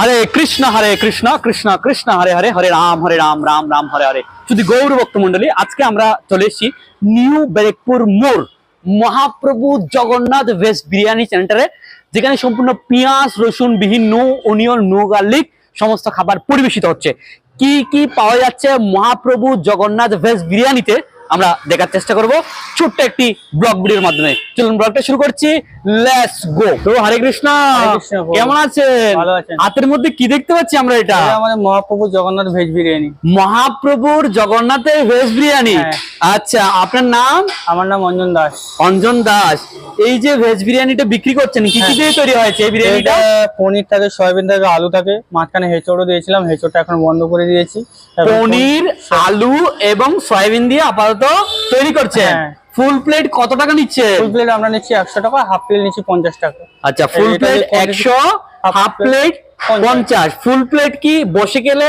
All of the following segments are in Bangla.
হরে কৃষ্ণ হরে কৃষ্ণ কৃষ্ণ কৃষ্ণ, হরে হরে হরে রাম হরে রাম রাম রাম, হরে হরে। শুধু গৌর ভক্ত মন্ডলী আজকে আমরা চলে এসেছি নিউ ব্যারেকপুর মোড়, মহাপ্রভু জগন্নাথ ভেজ বিরিয়ানি সেন্টারে, যেখানে সম্পূর্ণ পেঁয়াজ, রসুন, বিহীন নো অনিয়ন নো গার্লিক, সমস্ত খাবার পরিবেশিত হচ্ছে। কি কি পাওয়া যাচ্ছে মহাপ্রভু জগন্নাথ ভেজ বিরিয়ানিতে? আমরা দেখার চেষ্টা করব ছোট্ট একটি ব্লগ ভিডিওর মাধ্যমে। চলুন ব্লগটা শুরু করছি। লেটস গো তো হরে কৃষ্ণ। কেমন আছেন। হাতের মধ্যে কি দেখতে পাচ্ছি আমরা এটা? এটা আমাদের মহাপ্রভু জগন্নাথ ভেজ বিরিয়ানি। মহাপ্রভুর জগন্নাথের ভেজ বিরিয়ানি। হ্যাঁ। আচ্ছা আপনার নাম? আমার নাম অঞ্জন দাস। অঞ্জন দাস। এই যে ভেজ বিরিয়ানিটা বিক্রি করছেন কি কি হ্যাঁ। দিয়ে তৈরি হয়েছে এই বিরিয়ানিটা? পনির থাকে সয়াবিন থাকে আলু থাকে। মাঝখানে হেঁচড়ও দিয়েছিলাম হেঁচড়টা এখন বন্ধ করে দিয়েছি। পনির আলু এবং সয়াবিন দিয়ে আপাতত তৈরি করছেন? হ্যাঁ। ফুল প্লেট কত টাকা নিচ্ছে? ফুল প্লেট আমরা নিচ্ছি একশো টাকা হাফ প্লেট নিচ্ছি পঞ্চাশ টাকা। আচ্ছা ফুল প্লেট একশো হাফ প্লেট পঞ্চাশ। ফুল প্লেট কি? বসে গেলে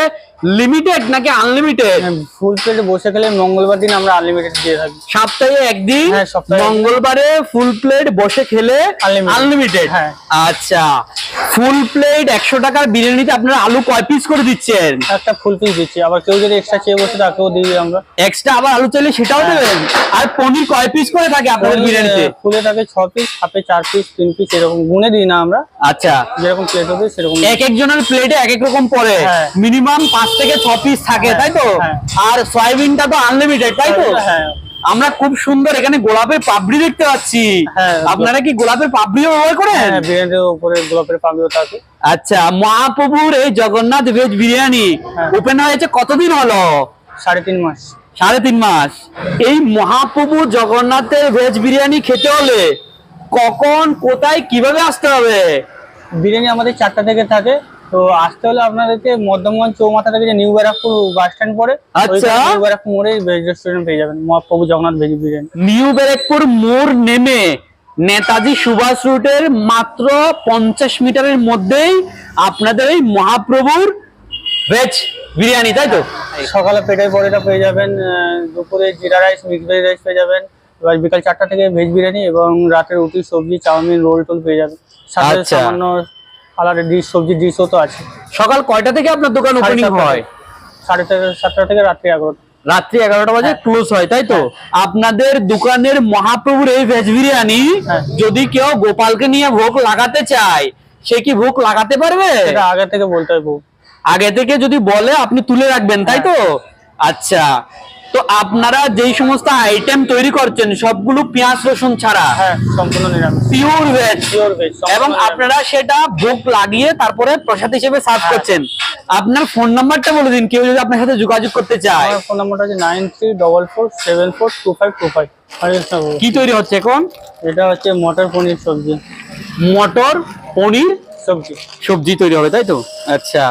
লিমিটেড নাকি আনলিমিটেড ফুল প্লেটে বসে গেলে মঙ্গলবার দিন আমরা আনলিমিটেড দিয়ে থাকি। সপ্তাহে একদিন? হ্যাঁ, মঙ্গলবারে ফুল প্লেট বসে খেলে আনলিমিটেড হ্যাঁ। আচ্ছা। ফুল প্লেট একশো টাকার বিরিয়ানিতে আপনারা আলু কয় পিস করে দিচ্ছেন? একটা ফুল পিস দিচ্ছি। আবার কেউ যদি এক্সট্রা চেয়ে বসে তাকেও দিই আমরা। এক্সট্রা আবার আলু চাইলে সেটাও হ্যাঁ। দেবেন? আর পনির কয় পিস করে থাকে আপনাদের বিরিয়ানিতে? ফুলে থাকে ছ পিস হাফে চার পিস তিন পিস এরকম গুনে দিই না আমরা। আচ্ছা। যেরকম প্লেট হবে সেরকম। এক একজনের প্লেটে এক এক রকম পড়ে। হ্যাঁ। মিনিমাম পাঁচ থেকে ছ পিস থাকে হ্যাঁ, তাই তো? হ্যাঁ। আর সয়াবিনটা তো আনলিমিটেড তাই তো? হ্যাঁ। আমরা খুব সুন্দর এখানে গোলাপের পাপড়ি দেখতে পাচ্ছি। হ্যাঁ। আপনারা কি গোলাপের পাপড়িও ব্যবহার করেন? হ্যাঁ উপরে গোলাপের পাবিও থাকে। আচ্ছা মহাপ্রভুর এই জগন্নাথ ভেজ বিরিয়ানি হ্যাঁ। ওপেন হয়েছে কতদিন হলো? সাড়ে তিন মাস। সাড়ে তিন মাস। এই মহাপ্রভু জগন্নাথের ভেজ বিরিয়ানি খেতে হলে কখন কোথায় কীভাবে আসতে হবে? বিরিয়ানি আমাদের চারটা থেকে থাকে। তো আসতে হলে আপনাদেরকে মধ্যমগঞ্জ চৌমাথা থেকে যে নিউ ব্যারাকপুর বাস স্ট্যান্ড পড়ে আচ্ছা। নিউ ব্যারাকপুর মোড়ে ভেজ রেস্টুরেন্ট পেয়ে যাবেন মহাপ্রভু জগন্নাথ ভেজ বিরিয়ানি। নিউ ব্যারেকপুর মোড় নেমে নেতাজি সুভাষ রুটের মাত্র পঞ্চাশ মিটারের মধ্যেই আপনাদের এই মহাপ্রভুর ভেজ বিরিয়ানি তাই তো? সকালে পেটের পরেটা পেয়ে যাবেন দুপুরে জিরা রাইস মিক্স ভেজ রাইস পেয়ে যাবেন এবার বিকাল চারটা থেকে ভেজ বিরিয়ানি এবং রাতের রুটি সবজি চাউমিন রোল টোল পেয়ে যাবেন। সাথে আচ্ছা। সামান্য কালারের ডিশ সবজি ডিশও তো আছে। সকাল কয়টা থেকে আপনার দোকান ওপেনিং সাতটা হয়? থেকে। সাড়ে সাতটা থেকে রাত্রি এগারোটা। রাত্রি এগারোটা বাজে ক্লোজ হয় তাই তো? আপনাদের দোকানের মহাপ্রভুর এই ভেজ বিরিয়ানি হ্যাঁ। যদি কেউ গোপালকে নিয়ে ভোগ লাগাতে চায় সে কি ভোগ লাগাতে পারবে? সেটা আগে থেকে বলতে হবে বউ। আগে থেকে যদি বলে আপনি তুলে রাখবেন তাই তো? আচ্ছা। তো আপনারা যেই সমস্ত আইটেম তৈরি করছেন সবগুলো পেঁয়াজ রসুন ছাড়া? হ্যাঁ সম্পূর্ণ পিওর ভেজ এবং আপনারা সেটা ভোগ লাগিয়ে তারপরে প্রসাদ হিসেবে সার্ভ করছেন। আপনার ফোন নাম্বারটা বলে দিন কেউ যদি আপনার সাথে যোগাযোগ করতে চায়। ফোন নাম্বারটা হচ্ছে 9344742525 কি তৈরি হচ্ছে এখন? এটা হচ্ছে মটর পনির সবজি। মটর পনির সবজি। সবজি তৈরি হবে তাই তো? আচ্ছা।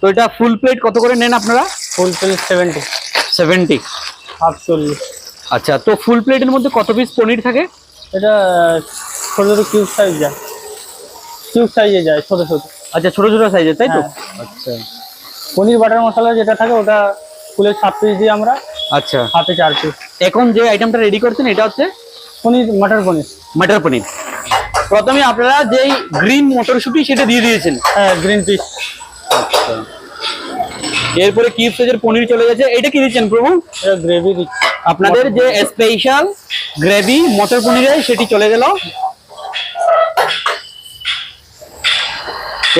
তো এটা ফুল প্লেট কত করে নেন আপনারা? ফুল প্লেট 70 70 সাতচল্লিশ। আচ্ছা তো ফুল প্লেটের মধ্যে কত পিস পনির থাকে? এটা ছোটো ছোটো কিউব সাইজ যায় কিউব সাইজে যায় ছোটো ছোটো। আচ্ছা ছোটো ছোটো সাইজে তাই তো? হ্যাঁ। আচ্ছা। পনির বাটার মশলা যেটা থাকে ওটা ফুলের সাত পিস দিই আমরা আচ্ছা। হাতে চার পিস এখন যে আইটেমটা রেডি করছেন এটা হচ্ছে? পনির মাটার পনির। মাটার পনির। প্রথমে আপনারা যেই গ্রিন মটরশুটি সেটা দিয়ে দিয়েছেন। হ্যাঁ গ্রিন পিস আচ্ছা। এরপরে কিউব সাইজের পনির চলে গেছে। এটা কি দিচ্ছেন প্রভু? এটা গ্রেভি আপনাদের যে স্পেশাল গ্রেভি মটর পনিরের সেটি চলে গেল।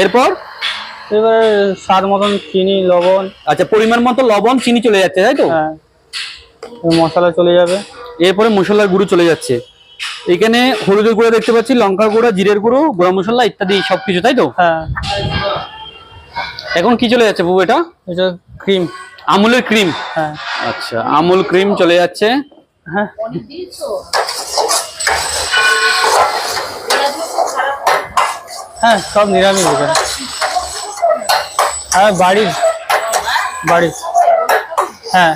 এরপর? এবারে স্বাদ মতন চিনি লবণ। আচ্ছা পরিমাণ মতো লবণ চিনি চলে যাচ্ছে তাই তো? হ্যাঁ। মশলা চলে যাবে। এরপরে মশলার গুঁড়ো চলে যাচ্ছে। এখানে হলুদের গুঁড়ো দেখতে পাচ্ছি লঙ্কার গুঁড়ো জিরের গুঁড়ো গরম মশলা ইত্যাদি সবকিছু তাই তো? হ্যাঁ। এখন কি চলে যাচ্ছে বাবু এটা? এটা ক্রিম। আমুলের ক্রিম? হ্যাঁ। আচ্ছা আমুল ক্রিম চলে যাচ্ছে। হ্যাঁ। হ্যাঁ সব নিরামিষ এখানে। হ্যাঁ বাড়ির বাড়ির। হ্যাঁ।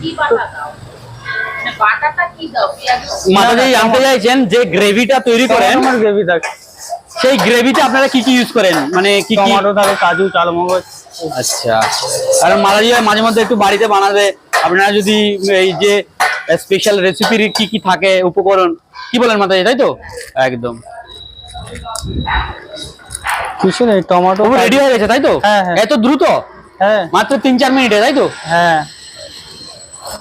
কি মাতাজি জানতে চাইছেন যে গ্রেভিটা তৈরি করেন। আমার গ্রেভি থাকে। সেই গ্রেভিতে আপনারা কি কি ইউজ করেন? মানে কি কি টমেটো থাকে কাজু চালমগজ আচ্ছা। আর মালাজি মাঝে মধ্যে একটু বাড়িতে বানাবে। আপনারা যদি এই যে স্পেশাল রেসিপির কি কি থাকে উপকরণ কি বলেন মাতাজি তাই তো? একদম। কিছু নেই টমেটো রেডি হয়ে গেছে তাই তো? হ্যাঁ, হ্যাঁ। এত দ্রুত? হ্যাঁ। মাত্র তিন চার মিনিটে তাই তো? হ্যাঁ।